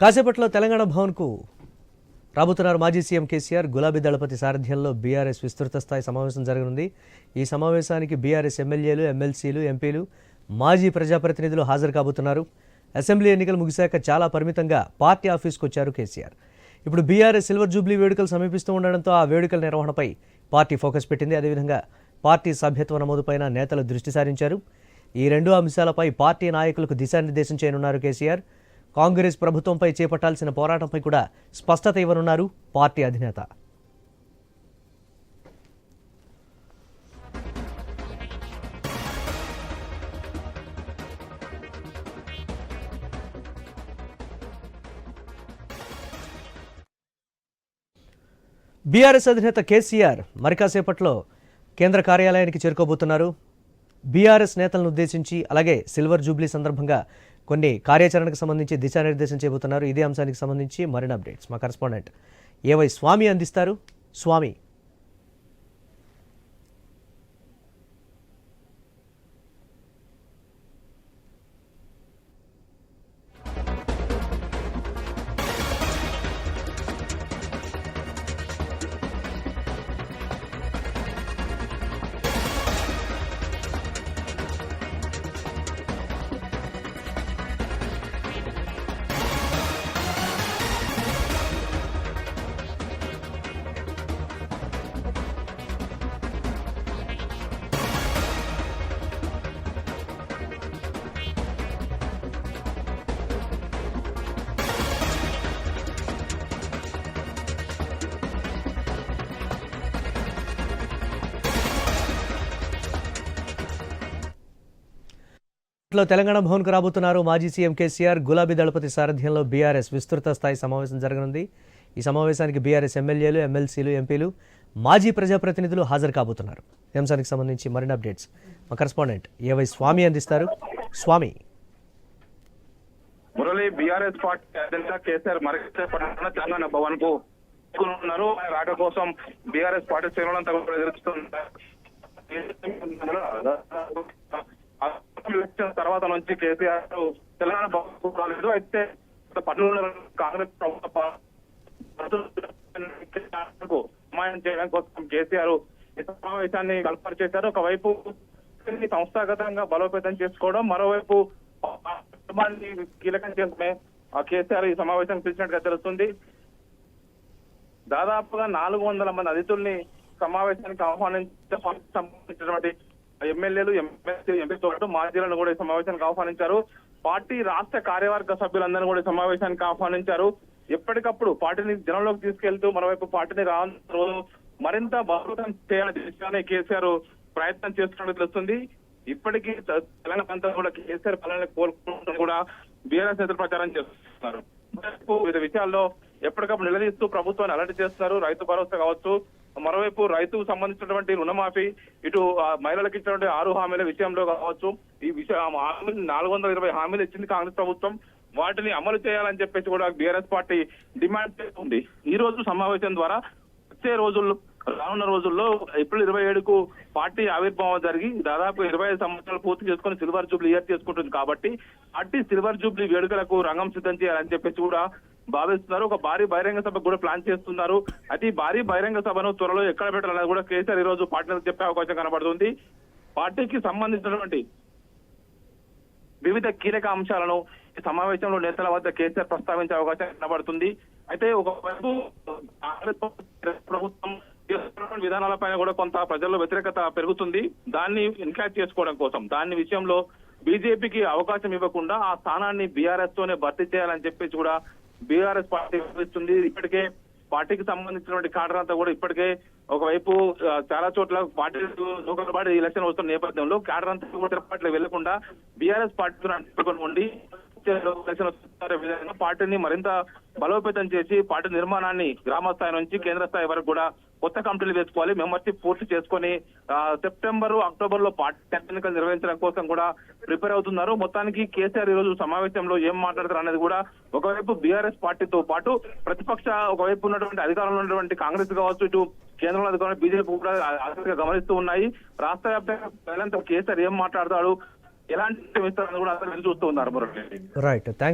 కాసేపట్లో తెలంగాణ భవన్కు రాబోతున్నారు మాజీ సీఎం కేసీఆర్. గులాబీ దళపతి సారథ్యంలో బీఆర్ఎస్ విస్తృత స్థాయి సమావేశం జరగనుంది. ఈ సమావేశానికి బీఆర్ఎస్ ఎమ్మెల్యేలు ఎమ్మెల్సీలు ఎంపీలు మాజీ ప్రజాప్రతినిధులు హాజరు కాబోతున్నారు. అసెంబ్లీ ఎన్నికలు ముగిశాక చాలా పరిమితంగా పార్టీ ఆఫీస్కు వచ్చారు కేసీఆర్. ఇప్పుడు బీఆర్ఎస్ సిల్వర్ జూబ్లీ వేడుకలు సమీపిస్తూ ఉండడంతో ఆ వేడుకల నిర్వహణపై పార్టీ ఫోకస్ పెట్టింది. అదేవిధంగా పార్టీ సభ్యత్వ నమోదుపైన నేతలు దృష్టి సారించారు. ఈ రెండు అంశాలపై పార్టీ నాయకులకు దిశానిర్దేశం చేయనున్నారు కేసీఆర్. కాంగ్రెస్ ప్రభుత్వంపై చేపట్టాల్సిన పోరాటంపై కూడా స్పష్టత ఇవ్వనున్నారు పార్టీ అధినేత. బీఆర్ఎస్ అధినేత కేసీఆర్ మరికాసేపట్లో కేంద్ర కార్యాలయానికి చేరుకోబోతున్నారు. బీఆర్ఎస్ నేతలను ఉద్దేశించి అలాగే సిల్వర్ జూబ్లీ సందర్భంగా కొన్ని కార్యాచరణకు సంబంధించి దిశానిర్దేశం చేయబోతున్నారు. ఇదే అంశానికి సంబంధించి మరిన్ని అప్డేట్స్. మా కరస్పాండెంట్ ఏవై స్వామి అందిస్తారు? స్వామి. లో తెలంగాణ భవన్కు రాబోతున్నారు మాజీ సీఎం కేసీఆర్. గులాబీ దళపతి సారథ్యంలో బీఆర్ఎస్ విస్తృత స్థాయి సమావేశం జరగనుంది. ఈ సమావేశానికి బీఆర్ఎస్ ఎమ్మెల్యేలు ఎమ్మెల్సీలు ఎంపీలు మాజీ ప్రజాప్రతినిధులు హాజరు కాబోతున్నారు. అంశానికి సంబంధించి మరిన్ని అప్డేట్స్ మా కరెస్పాండెంట్ ఏవై స్వామి అందిస్తారు. స్వామి. మురళి బీఆర్ఎస్ పార్టీ అధ్యక్ష కేసీఆర్ మరిచేపట్టిన తెలంగాణ భవన్కు ఉన్నారు రాక కోసం బీఆర్ఎస్ పార్టీ శ్రేణులంతా కూడా ఎదురుస్తున్నారు ఎలక్షన్ తర్వాత నుంచి కేసీఆర్ తెలంగాణ భవన్ రాలేదు. అయితే పట్టణంలో కాంగ్రెస్ ప్రభుత్వ సమాయం చేయడం కోసం కేసీఆర్ సమావేశాన్ని కల్పన చేశారు ఒకవైపు సంస్థాగతంగా బలోపేతం చేసుకోవడం మరోవైపు కుటుంబాన్ని కీలకం చేసుకునే కేసీఆర్ ఈ సమావేశం పిలిచినట్టుగా తెలుస్తుంది. దాదాపుగా నాలుగు వందల మంది అతిథుల్ని సమావేశానికి ఆహ్వానించ సంబంధించినటువంటి ఎమ్మెల్యేలు ఎమ్మెల్సీ ఎంపీతో పాటు మాజీలను కూడా ఈ సమావేశానికి ఆహ్వానించారు. పార్టీ రాష్ట్ర కార్యవర్గ సభ్యులందరినీ కూడా ఈ సమావేశానికి ఆహ్వానించారు. ఎప్పటికప్పుడు పార్టీని జనంలోకి తీసుకెళ్తూ మరోవైపు పార్టీని రాను మరింత బలోపేతం చేయాలని దిశగానే కేసీఆర్ ప్రయత్నం చేస్తున్నట్టు తెలుస్తుంది. ఇప్పటికీ తెలంగాణ ప్రాంతం కూడా కేసీఆర్ పాలన కోరుకుంటూ కూడా బీఆర్ఎస్ నేతలు ప్రచారం చేస్తున్నారు. వివిధ విషయాల్లో ఎప్పటికప్పుడు నిలదీస్తూ ప్రభుత్వాన్ని అలర్ట్ చేస్తున్నారు. రైతు భరోసా కావచ్చు మరోవైపు రైతుకు సంబంధించినటువంటి రుణమాఫీ ఇటు మహిళలకు ఇచ్చినటువంటి ఆరు హామీల విషయంలో కావచ్చు ఈ విషయం హామీలు నాలుగు వందల ఇరవై హామీలు ఇచ్చింది కాంగ్రెస్ ప్రభుత్వం. వాటిని అమలు చేయాలని చెప్పేసి కూడా బీఆర్ఎస్ పార్టీ డిమాండ్ చేస్తుంది. ఈ రోజు సమావేశం ద్వారా వచ్చే రోజుల్లో రానున్న రోజుల్లో ఏప్రిల్ ఇరవై ఏడుకు పార్టీ ఆవిర్భావం జరిగి దాదాపు ఇరవై ఐదు సంవత్సరాలు పూర్తి చేసుకుని సిల్వర్ జూబ్లీ ఇయర్ చేసుకుంటుంది కాబట్టి పార్టీ సిల్వర్ జూబ్లీ వేడుకలకు రంగం సిద్ధం చేయాలని చెప్పేసి కూడా భావిస్తున్నారు. ఒక భారీ బహిరంగ సభ కూడా ప్లాన్ చేస్తున్నారు. అది భారీ బహిరంగ సభను త్వరలో ఎక్కడ పెట్టాలన్నది కూడా కేసీఆర్ ఈ రోజు పార్టీలకు చెప్పే అవకాశం కనబడుతుంది. పార్టీకి సంబంధించినటువంటి వివిధ కీలక అంశాలను ఈ సమావేశంలో నేతల వద్ద కేసీఆర్ ప్రస్తావించే అవకాశం కనబడుతుంది. అయితే ఒకవైపు ప్రభుత్వం విధానాలపైన కూడా కొంత ప్రజల్లో వ్యతిరేకత పెరుగుతుంది. దాన్ని ఇన్క్యాచ్ చేసుకోవడం కోసం దాని విషయంలో బీజేపీకి అవకాశం ఇవ్వకుండా ఆ స్థానాన్ని బీఆర్ఎస్ తోనే భర్తీ చేయాలని చెప్పేసి కూడా బీఆర్ఎస్ పార్టీ భావిస్తుంది ఇప్పటికే పార్టీకి సంబంధించినటువంటి కాడర్ అంతా కూడా ఇప్పటికే ఒకవైపు చాలా చోట్ల పార్టీ లోకల్ పార్టీ ఎలక్షన్ వస్తున్న నేపథ్యంలో కాడర్ అంతా కూడా తిరుపతిలో వెళ్ళకుండా బీఆర్ఎస్ పార్టీతో అంటుకొని ఉండి విధంగా పార్టీని మరింత బలోపేతం చేసి పార్టీ నిర్మాణాన్ని గ్రామ స్థాయి నుంచి కేంద్ర స్థాయి వరకు కూడా కొత్త కమిటీలు వేసుకోవాలి. మెంబర్షిప్ పూర్తి చేసుకొని సెప్టెంబర్ అక్టోబర్లో పార్టీ ఎన్నికలు నిర్వహించడం కోసం కూడా ప్రిపేర్ అవుతున్నారు. మొత్తానికి కేసీఆర్ ఈ రోజు సమావేశంలో ఏం మాట్లాడతారు అనేది కూడా ఒకవైపు బీఆర్ఎస్ పార్టీతో పాటు ప్రతిపక్ష ఒకవైపు ఉన్నటువంటి అధికారంలో ఉన్నటువంటి కాంగ్రెస్ కావచ్చు ఇటు కేంద్రంలో అధికారంలో బీజేపీ కూడా ఆసక్తిగా గమనిస్తూ ఉన్నాయి. రాష్ట్ర వ్యాప్తంగా కేసీఆర్ ఏం మాట్లాడతాడు ఎలాంటి విస్తరణ కూడా అందరూ చూస్తూ ఉన్నారు మురళి. Right thanks